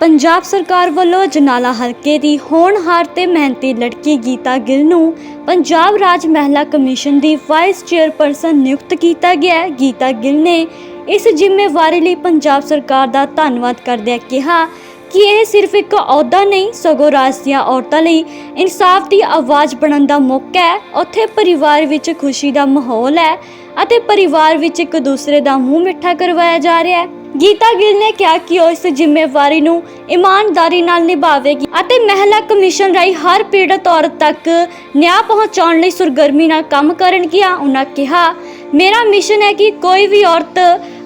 ਪੰਜਾਬ ਸਰਕਾਰ ਵੱਲੋਂ ਜਨਾਲਾ ਹਲਕੇ ਦੀ ਹੋਣਹਾਰ ਤੇ ਮਿਹਨਤੀ ਲੜਕੀ ਗੀਤਾ ਗਿੱਲ ਨੂੰ ਪੰਜਾਬ ਰਾਜ ਮਹਿਲਾ ਕਮਿਸ਼ਨ ਦੀ ਵਾਈਸ ਚੇਅਰਪਰਸਨ ਨਿਯੁਕਤ ਕੀਤਾ ਗਿਆ। ਹੈ ਗੀਤਾ ਗਿੱਲ ਨੇ ਇਸ ਜ਼ਿੰਮੇਵਾਰੀ ਲਈ ਪੰਜਾਬ ਸਰਕਾਰ ਦਾ ਧੰਨਵਾਦ ਕਰਦਿਆਂ ਕਿਹਾ ਕਿ ਇਹ ਸਿਰਫ ਇੱਕ ਅਹੁਦਾ ਨਹੀਂ, ਸਗੋਂ ਰਾਜ ਦੀਆਂ ਔਰਤਾਂ ਲਈ ਇਨਸਾਫ ਦੀ ਆਵਾਜ਼ ਬਣਨ ਦਾ ਮੌਕਾ ਹੈ। ਉੱਥੇ ਪਰਿਵਾਰ ਵਿੱਚ ਖੁਸ਼ੀ ਦਾ ਮਾਹੌਲ ਹੈ ਅਤੇ ਪਰਿਵਾਰ ਵਿੱਚ ਇੱਕ ਦੂਸਰੇ ਦਾ ਮੂੰਹ ਮਿੱਠਾ ਕਰਵਾਇਆ ਜਾ ਰਿਹਾ ਹੈ। ਗੀਤਾ ਗਿੱਲ ਨੇ ਕਿਹਾ ਕਿ ਉਹ ਇਸ ਜ਼ਿੰਮੇਵਾਰੀ ਨੂੰ ਇਮਾਨਦਾਰੀ ਨਾਲ ਨਿਭਾਵੇਗੀ ਅਤੇ ਮਹਿਲਾ ਕਮਿਸ਼ਨ ਰਾਹੀਂ ਹਰ ਪੀੜਤ ਔਰਤ ਤੱਕ ਨਿਆਂ ਪਹੁੰਚਾਉਣ ਲਈ ਸੁਰਗਰਮੀ ਨਾਲ ਕੰਮ ਕਰਨਗੀਆਂ, ਉਹਨਾਂ ਕਿਹਾ, ਮੇਰਾ ਮਿਸ਼ਨ ਹੈ ਕਿ ਕੋਈ ਵੀ ਔਰਤ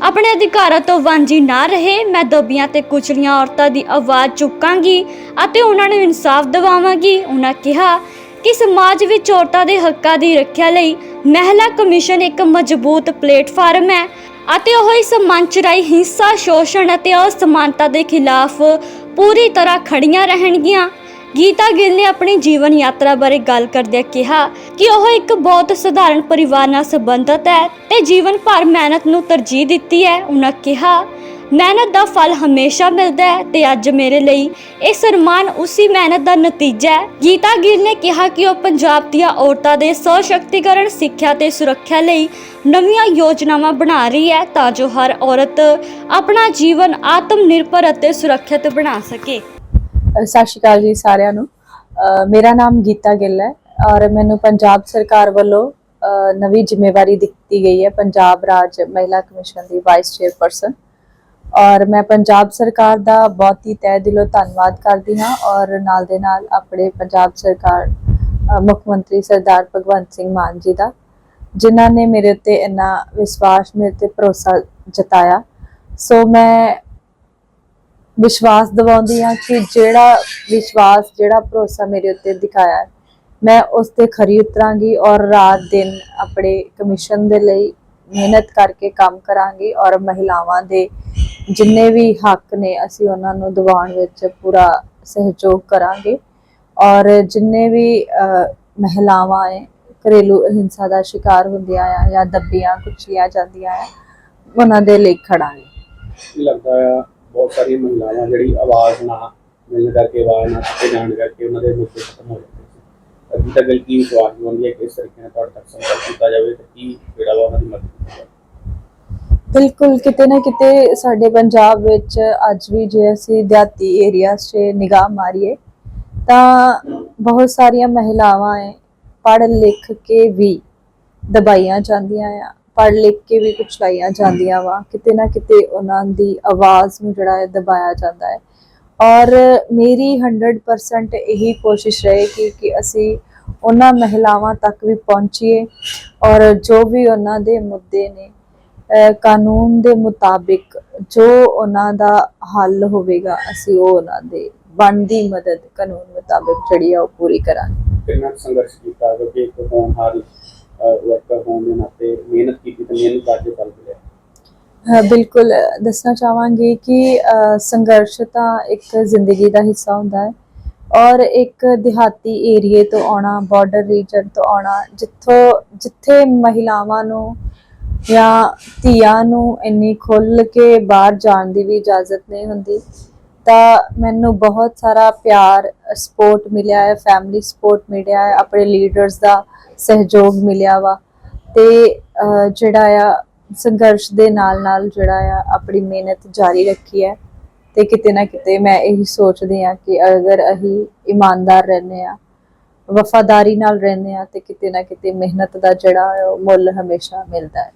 ਆਪਣੇ ਅਧਿਕਾਰਾਂ ਤੋਂ ਵਾਂਝੀ ਨਾ ਰਹੇ। ਮੈਂ ਦਬੀਆਂ ਤੇ ਕੁਚਲੀਆਂ ਔਰਤਾਂ ਦੀ ਆਵਾਜ਼ ਚੁੱਕਾਂਗੀ ਅਤੇ ਉਹਨਾਂ ਨੂੰ ਇਨਸਾਫ ਦਿਵਾਵਾਂਗੀ। ਉਹਨਾਂ ਕਿਹਾ ਕਿ ਸਮਾਜ ਵਿੱਚ ਔਰਤਾਂ ਦੇ ਹੱਕਾਂ ਦੀ ਰੱਖਿਆ ਲਈ ਮਹਿਲਾ ਕਮਿਸ਼ਨ ਇੱਕ ਮਜ਼ਬੂਤ ਪਲੇਟਫਾਰਮ ਹੈ। ਅਤੇ ਉਹ ਇਸ ਮੰਚ ਰਾਹੀਂ ਹਿੰਸਾ, ਸ਼ੋਸ਼ਣ ਅਤੇ ਅਸਮਾਨਤਾ ਦੇ ਖਿਲਾਫ ਪੂਰੀ ਤਰ੍ਹਾਂ ਖੜੀਆਂ ਰਹਿਣਗੀਆਂ। ਗੀਤਾ ਗਿੱਲ ਨੇ ਆਪਣੀ ਜੀਵਨ ਯਾਤਰਾ ਬਾਰੇ ਗੱਲ ਕਰਦਿਆਂ ਕਿਹਾ ਕਿ ਉਹ ਇੱਕ ਬਹੁਤ ਸਧਾਰਨ ਪਰਿਵਾਰ ਨਾਲ ਸੰਬੰਧਿਤ ਹੈ ਤੇ ਜੀਵਨ ਭਰ ਮਿਹਨਤ ਨੂੰ ਤਰਜੀਹ ਦਿੱਤੀ ਹੈ। ਉਹਨਾਂ ਕਿਹਾ ਮਿਹਨਤ ਦਾ ਫਲ ਹਮੇਸ਼ਾ ਮਿਲਦਾ ਹੈ ਤੇ ਅੱਜ ਮੇਰੇ ਲਈ ਇਹ ਸਨਮਾਨ ਉਸੇ ਮਿਹਨਤ ਦਾ ਨਤੀਜਾ ਹੈ। ਗੀਤਾ ਗਿੱਲ ਨੇ ਕਿਹਾ ਕਿ ਉਹ ਪੰਜਾਬ ਦੀਆਂ ਔਰਤਾਂ ਦੇ ਸਸ਼ਕਤੀਕਰਨ, ਸਿੱਖਿਆ ਤੇ ਸੁਰੱਖਿਆ ਲਈ ਨਵੀਆਂ ਯੋਜਨਾਵਾਂ ਬਣਾ ਰਹੀ ਹੈ ਤਾਂ ਜੋ ਹਰ ਔਰਤ ਆਪਣਾ ਜੀਵਨ ਆਤਮ ਨਿਰਭਰ ਅਤੇ ਸੁਰੱਖਿਅਤ ਬਣਾ ਸਕੇ। ਸਤਿ ਸ਼੍ਰੀ ਅਕਾਲ ਜੀ ਸਾਰਿਆਂ ਨੂੰ। ਮੇਰਾ ਨਾਮ ਗੀਤਾ ਗਿੱਲ ਹੈ ਔਰ ਮੈਨੂੰ ਪੰਜਾਬ ਸਰਕਾਰ ਵੱਲੋਂ ਨਵੀਂ ਜ਼ਿੰਮੇਵਾਰੀ ਦਿੱਤੀ ਗਈ ਹੈ, ਪੰਜਾਬ ਰਾਜ ਮਹਿਲਾ ਕਮਿਸ਼ਨ ਦੀ ਵਾਈਸ ਚੇਅਰਪਰਸਨ ਔਰ ਮੈਂ ਪੰਜਾਬ ਸਰਕਾਰ ਦਾ ਬਹੁਤ ਹੀ ਤਹਿ ਦਿਲੋਂ ਧੰਨਵਾਦ ਕਰਦੀ ਹਾਂ ਔਰ ਨਾਲ ਦੇ ਨਾਲ ਆਪਣੇ ਪੰਜਾਬ ਸਰਕਾਰ ਮੁੱਖ ਮੰਤਰੀ ਸਰਦਾਰ ਭਗਵੰਤ ਸਿੰਘ ਮਾਨ ਜੀ ਦਾ, ਜਿਨ੍ਹਾਂ ਨੇ ਮੇਰੇ ਉੱਤੇ ਇੰਨਾ ਵਿਸ਼ਵਾਸ, ਮੇਰੇ ਤੇ ਭਰੋਸਾ ਜਤਾਇਆ। ਸੋ ਮੈਂ ਵਿਸ਼ਵਾਸ ਦਿਵਾਉਂਦੀ ਹਾਂ ਕਿ ਜਿਹੜਾ ਵਿਸ਼ਵਾਸ, ਜਿਹੜਾ ਭਰੋਸਾ ਮੇਰੇ ਉੱਤੇ ਦਿਖਾਇਆ ਮੈਂ ਉਸ ਤੇ ਖਰੀ ਉਤਰਾਂਗੀ ਔਰ ਰਾਤ ਦਿਨ ਆਪਣੇ ਕਮਿਸ਼ਨ ਦੇ ਲਈ ਮਿਹਨਤ ਕਰਕੇ ਕੰਮ ਕਰਾਂਗੀ ਔਰ ਮਹਿਲਾਵਾਂ ਦੇ ਜਿੰਨੇ ਵੀ ਹੱਕ ਨੇ, ਅਸੀਂ ਉਹਨਾਂ ਨੂੰ ਦਿਵਾਉਣ ਵਿੱਚ ਪੂਰਾ ਸਹਿਯੋਗ ਕਰਾਂਗੇ। ਔਰ ਜਿੰਨੇ ਵੀ ਮਹਿਲਾਵਾਂ ਹੈ ਘਰੇਲੂ ਹਿੰਸਾ ਦਾ ਸ਼ਿਕਾਰ ਹੁੰਦੀਆਂ ਆ ਜਾਂ ਦੱਬੀਆਂ, ਕੁਚਲੀਆਂ ਜਾਂਦੀਆਂ ਆ, ਉਹਨਾਂ ਦੇ ਲਈ ਖੜਾਂਗੇ ਲੱਗਦਾ ਆ, ਬਹੁਤ ਸਾਰੀਆਂ ਮਹਿਲਾਵਾਂ ਜਿਹੜੀ ਆਵਾਜ਼ ਨਾ, ਮਿਲਣ ਕਰਕੇ, ਆਵਾਜ਼ ਨਾ ਚੁੱਕੇ ਜਾਣ ਕਰਕੇ ਉਹਨਾਂ ਦੇ ਮੁੱਦੇ ਖਤਮ ਹੋ ਜਾਂਦੇ ਸੀ ਅਜੀ ਤੱਕ ਕੀ ਵਿਸ਼ਵਾਸ ਬਣਦੀ ਹੈ ਕਿ ਇਸ ਤਰੀਕੇ ਨਾਲ ਤੁਹਾਡੇ ਤੱਕ ਸੰਪਰਕ ਕੀਤਾ ਜਾਵੇ ਤੇ ਕੀ ਜਿਹੜਾ ਉਹਨਾਂ ਦੀ ਮਦਦ ਕੀਤੀ ਜਾਵੇ? ਬਿਲਕੁਲ, ਕਿਤੇ ਨਾ ਕਿਤੇ ਸਾਡੇ ਪੰਜਾਬ ਵਿੱਚ ਅੱਜ ਵੀ ਜੇ ਅਸੀਂ ਦਿਹਾਤੀ ਏਰੀਆਸ 'ਚ ਨਿਗਾਹ ਮਾਰੀਏ, ਤਾਂ ਬਹੁਤ ਸਾਰੀਆਂ ਮਹਿਲਾਵਾਂ ਹੈ ਪੜ੍ਹ ਲਿਖ ਕੇ ਵੀ ਦਬਾਈਆਂ ਜਾਂਦੀਆਂ ਆ, ਪੜ੍ਹ ਲਿਖ ਕੇ ਵੀ ਕੁਚਲਾਈਆਂ ਜਾਂਦੀਆਂ ਵਾ, ਕਿਤੇ ਨਾ ਕਿਤੇ ਉਹਨਾਂ ਦੀ ਆਵਾਜ਼ ਨੂੰ ਜਿਹੜਾ ਹੈ ਦਬਾਇਆ ਜਾਂਦਾ ਹੈ ਔਰ ਮੇਰੀ 100% ਇਹੀ ਕੋਸ਼ਿਸ਼ ਰਹੇਗੀ ਕਿ ਅਸੀਂ ਉਹਨਾਂ ਮਹਿਲਾਵਾਂ ਤੱਕ ਵੀ ਪਹੁੰਚੀਏ, ਔਰ ਜੋ ਵੀ ਉਹਨਾਂ ਦੇ ਮੁੱਦੇ ਨੇ ਕਾਨੂੰਨ ਦੇ ਮੁਤਾਬਿਕ ਜੋ ਉਹਨਾਂ ਦਾ ਹੱਲ ਹੋਵੇਗਾ ਅਸੀਂ ਉਹ ਉਹਨਾਂ ਦੇ ਬਣਦੀ ਮਦਦ ਕਾਨੂੰਨ ਮੁਤਾਬਿਕ ਜਿਹੜੀ ਆ ਉਹ ਪੂਰੀ ਕਰਾਂਗੇ। ਕਿੰਨਾ ਕੁ ਸੰਘਰਸ਼ ਕੀਤਾ ਕਿਉਂਕਿ ਇੱਕ ਹੋਣਹਾਰ ਵਰਕਰ ਹੋਣ ਦੇ ਨਾਤੇ ਮਿਹਨਤ ਕੀਤੀ ਤੇ ਮਿਹਨਤ ਕਰਕੇ ਫਲ ਮਿਲਿਆ ਹਾਂ ਬਿਲਕੁਲ ਦੱਸਣਾ ਚਾਹਾਂਗੇ ਕਿ ਸੰਘਰਸ਼ ਤਾਂ ਇੱਕ ਜ਼ਿੰਦਗੀ ਦਾ ਹਿੱਸਾ ਹੁੰਦਾ ਹੈ ਔਰ ਇੱਕ ਦਿਹਾਤੀ ਏਰੀਏ ਤੋਂ ਆਉਣਾ ਬਾਰਡਰ ਰੀਜਨ ਤੋਂ ਆਉਣਾ ਜਿੱਥੋਂ ਜਿੱਥੇ ਮਹਿਲਾਵਾਂ ਨੂੰ ਜਾਂ ਧੀਆਂ ਨੂੰ ਇੰਨੀ ਖੁੱਲ ਕੇ ਬਾਹਰ ਜਾਣ ਦੀ ਵੀ ਇਜਾਜ਼ਤ ਨਹੀਂ ਹੁੰਦੀ, ਤਾਂ ਮੈਨੂੰ ਬਹੁਤ ਸਾਰਾ ਪਿਆਰ ਸਪੋਰਟ ਮਿਲਿਆ ਹੈ ਫੈਮਿਲੀ ਸਪੋਰਟ ਮਿਲਿਆ ਹੈ, ਆਪਣੇ ਲੀਡਰਸ ਦਾ ਸਹਿਯੋਗ ਮਿਲਿਆ ਵਾ। ਤੇ ਜਿਹੜਾ ਆ, ਸੰਘਰਸ਼ ਦੇ ਨਾਲ ਨਾਲ ਜਿਹੜਾ ਆ, ਆਪਣੀ ਮਿਹਨਤ ਜਾਰੀ ਰੱਖੀ ਹੈ। ਤੇ ਕਿਤੇ ਨਾ ਕਿਤੇ ਮੈਂ ਇਹੀ ਸੋਚਦੀ ਆ ਕਿ ਅਗਰ ਅਸੀਂ ਇਮਾਨਦਾਰ ਰਹਿੰਦੇ ਆ ਵਫਾਦਾਰੀ ਨਾਲ ਰਹਿੰਦੇ ਆ ਤੇ ਕਿਤੇ ਨਾ ਕਿਤੇ ਮਿਹਨਤ ਦਾ ਜਿਹੜਾ ਉਹ ਮੁੱਲ ਹਮੇਸ਼ਾ ਮਿਲਦਾ ਹੈ।